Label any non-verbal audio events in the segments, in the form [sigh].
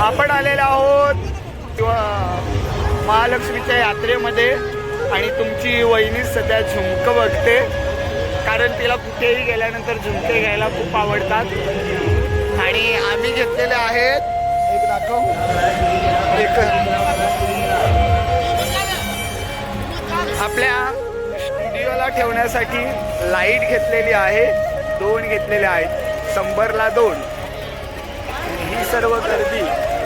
आपण आलेलो आहोत किंवा महालक्ष्मीच्या यात्रेमध्ये आणि तुमची वहिनी सध्या झुमकं बघते. कारण तिला कुठेही गेल्यानंतर झुमके घ्यायला खूप आवडतात. आणि आम्ही घेतलेले आहेत. एक दाखव. एक. आपल्या स्टुडिओला ठेवण्यासाठी लाइट घेतलेली आहे. दोन घेतलेले आहेत. शंभरला दोन. ही सर्व गर्दी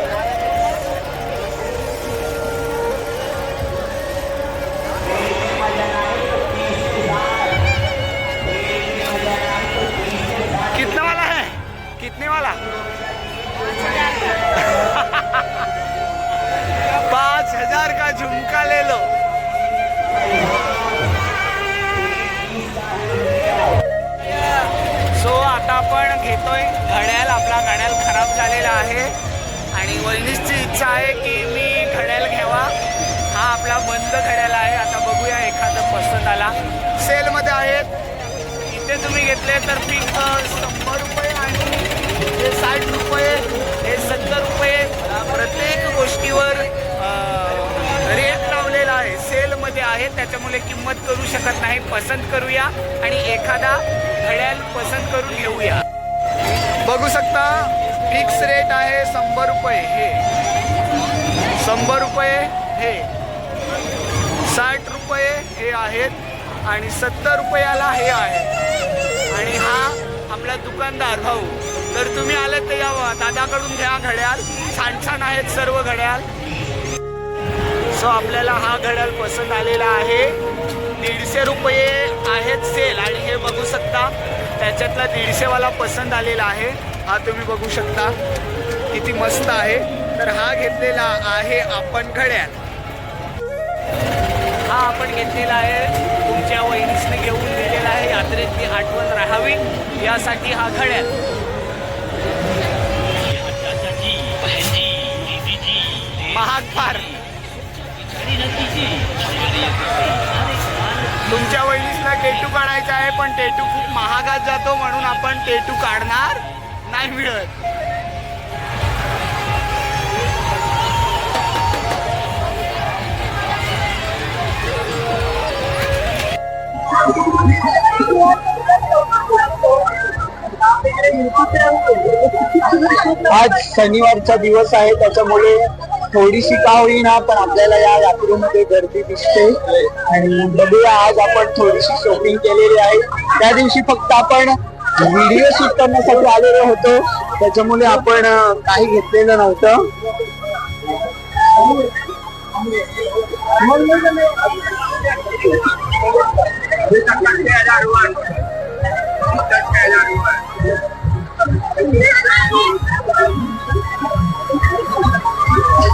आला सेलमध्ये आहेत. इथे तुम्ही घेतले तर पीक शंभर रुपये आणि हे साठ रुपये हे सत्तर रुपये. प्रत्येक गोष्टीवर रेट लावलेला आहे. सेलमध्ये आहे. त्याच्यामुळे किंमत करू शकत नाही. पसंत करूया आणि एखादा घड्याल पसंत करून घेऊया. बघू शकता फिक्स रेट आहे शंभर रुपये. हे. शंभर रुपये हे. साठ रुपये हे आहेत. आणि सत्तर रुपयाला हे आहे. आणि हा आपला दुकानदार भाऊ. तर तुम्ही आलात तर यावं. दादाकडून घ्या घड्याल छान छान आहेत सर्व घड्याल सो आपल्याला हा घड्याल पसंत आलेला आहे. दीडशे रुपये आहेत सेल आणि हे बघू शकता त्याच्यातला दीडशेवाला पसंत आलेला आहे. हा तुम्ही बघू शकता. किती मस्त आहे. तर हा घेतलेला आहे आपण घड्याल हा आपण घेतलेला आहे. तुमच्या वहिनीसने घेऊन दिलेला आहे. यात्रेत ती आठवण राहावी. यासाठी हा घड्याल महाग फार तुमच्या वहिनीसला टेटू काढायचा आहे पण टेटू खूप महागात जातो म्हणून आपण टेटू काढणार नाही मिळत. आज शनिवारचा दिवस आहे त्याच्यामुळे थोडीशी का होईना पण आपल्याला या यात्रेमध्ये गर्दी दिसते. आणि बघूया आज आपण थोडीशी शॉपिंग केलेली आहे. त्या दिवशी फक्त आपण व्हिडिओ शूट करण्यासाठी आलेलो होतो. त्याच्यामुळे आपण काही घेतलेलं नव्हतं.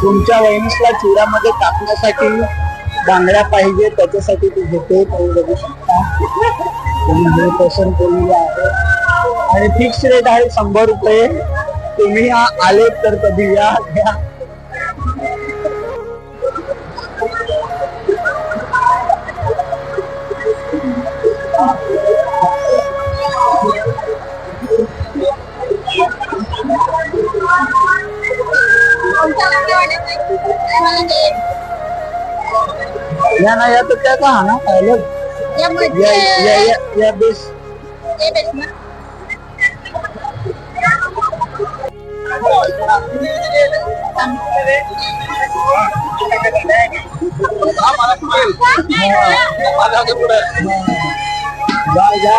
तुमच्या वहिनीला चिरामध्ये टाकण्यासाठी बांगड्या पाहिजे त्याच्यासाठी ते घेते तुम्ही बघू शकता. तुम्ही हे पसंत केलेलं आहे. आणि फिक्स रेट आहे शंभर रुपये. तुम्ही आलेत आले तर कधी या घ्या या ना या तर त्याचा हा ना अलग या या या या बेस जा जा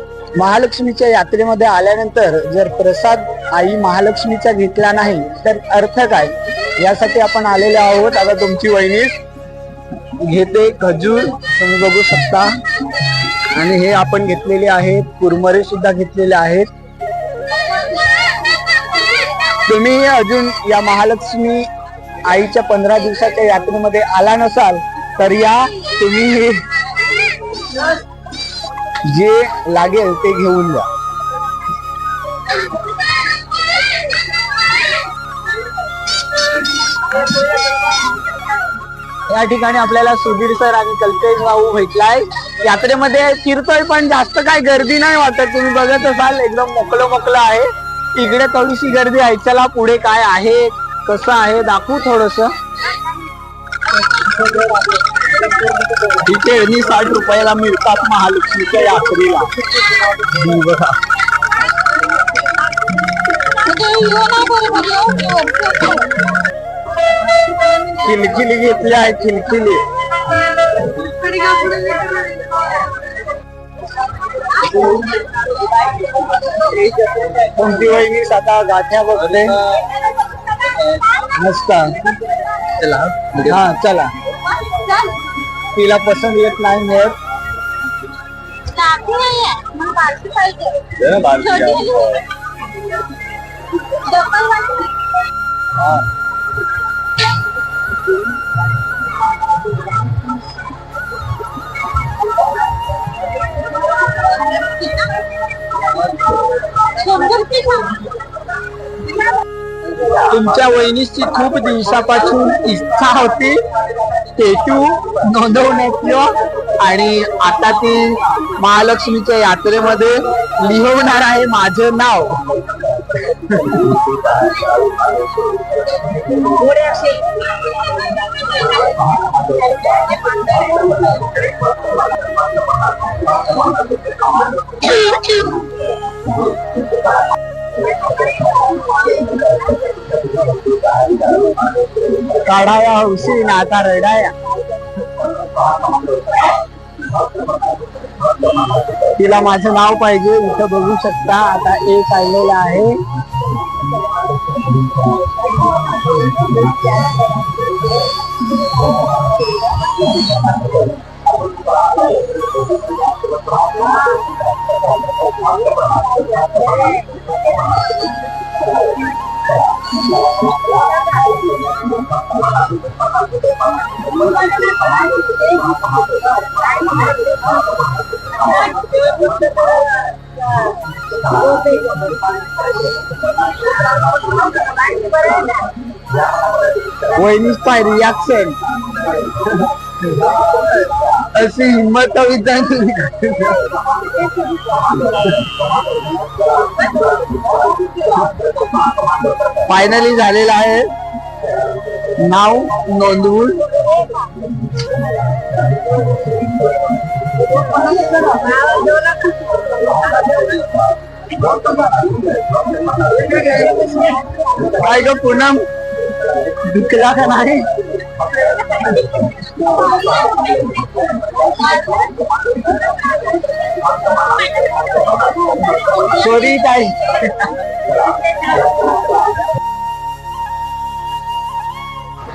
महालक्ष्मीच्या यात्रेमध्ये आल्यानंतर जर प्रसाद आई महालक्ष्मीचा घेतला नाही तर अर्थ काय? यासाठी आपण आलेले आहोत. आता तुमची वहिनी घेते खजूर तुम्ही बघू शकता. आणि हे आपण घेतलेले आहेत कुरमरे सुद्धा घेतलेले आहेत. तुम्ही अजून या महालक्ष्मी आईच्या पंधरा दिवसाच्या यात्रेमध्ये आला नसाल तर या तुम्ही जे लागेल ते घेऊन जा. या ठिकाणी आपल्याला सुधीर सर आणि कल्पेश भाऊ भेटलाय. यात्रेमध्ये फिरतोय पण जास्त काय गर्दी नाही वाटत. तुम्ही बघत असाल एकदम मोकळं मोकळं आहे. इकडे थोडीशी गर्दी आहे. चला पुढे काय आहे कसं आहे दाखवू थोडस. इथे आणि साठ रुपयाला मिळतात महालक्ष्मीच्या यात्रेला. ही बघा. खिलखिली घेतली आहे खिलखिली. कोणती वहिनी आता गाठ्या बघते? मस्त चला हा चला. तिला पसंत येत नाही मिळत तुमच्या वहिनीची खूप दिवसापासून इच्छा होती. स्टेच्यू नोंदवण्याची आणि आता ती महालक्ष्मीच्या यात्रेमध्ये लिहवणार आहे माझं नाव. [laughs] काढाया हौशी ना आता रडाया. तिला माझं नाव पाहिजे इथं बघू शकता. आता एक आलेला आहे. वहिनीच पाय रिॲक्शन अशी हिंमत हवी त्यांची. फायनली झालेला आहे. नाव नोंदवून काय ग पूनम दुखला का नाही? सॉरी ताई.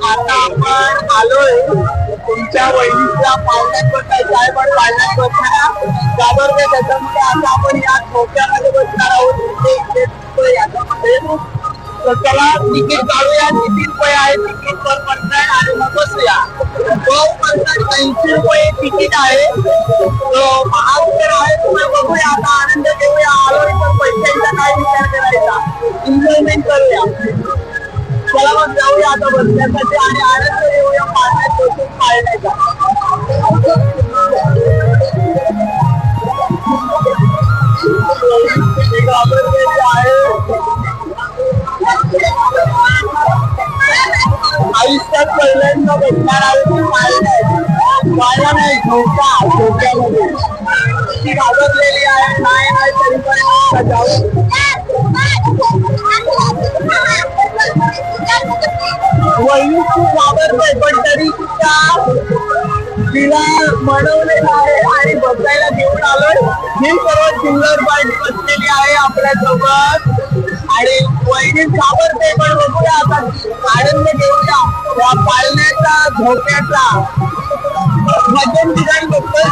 आता आपण आलोय तुमच्या वहिनीच्या पाळण्यात बसायचं पण पाळण्यात बसण्याला घाबरते त्याच्यामुळे आता आपण या खोक्यामध्ये बसणार आहोत. याच्यामध्ये. तर त्याला तिकीट काढूया किती रुपये ऐंशी तिकीट आहे. महाविचार तुम्ही बघूया. आता आनंद घेऊया. आलो पैशांचा काय विचार करायचा? एन्जॉयमेंट करूया. चला मग जाऊया आता बसण्यासाठी आणि आनंद घेऊया. पाण्यात पाळण्याचा आयुष्यात पहिल्यांदा भेटणार आहोत बसून झोका झोक्यामध्ये ती घाबरलेली आहे नाही नाही तरी पण जाऊ. वहिनी खूप घाबरते पण तरी सुद्धा तिला म्हणवलेलं आहे आणि बसायला घेऊन आलोय. ही सर्व सिंगर पार्टी बसलेली आहे आपल्यासोबत आणि वहिनी घाबरते पण बघूया आता आनंद घेऊया. या पाळण्याचा झोप्याचा मध्यम ठिकाणी बघतोय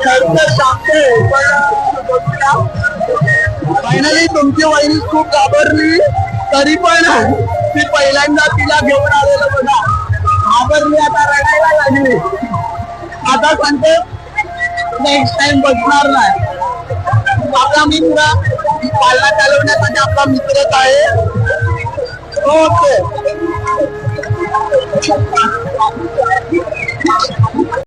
सांगते पण फायनली तुमची वहिनी खूप घाबरली. तरी पण ती पहिल्यांदा तिला घेऊन आलेलं बघा. घाबरली आता रडायला लागली. आता सांगते नेक्स्ट टाइम बसणार नाही. आपला मित्र पालना चालवण्यासाठी आपला मित्रच आहे. ओके.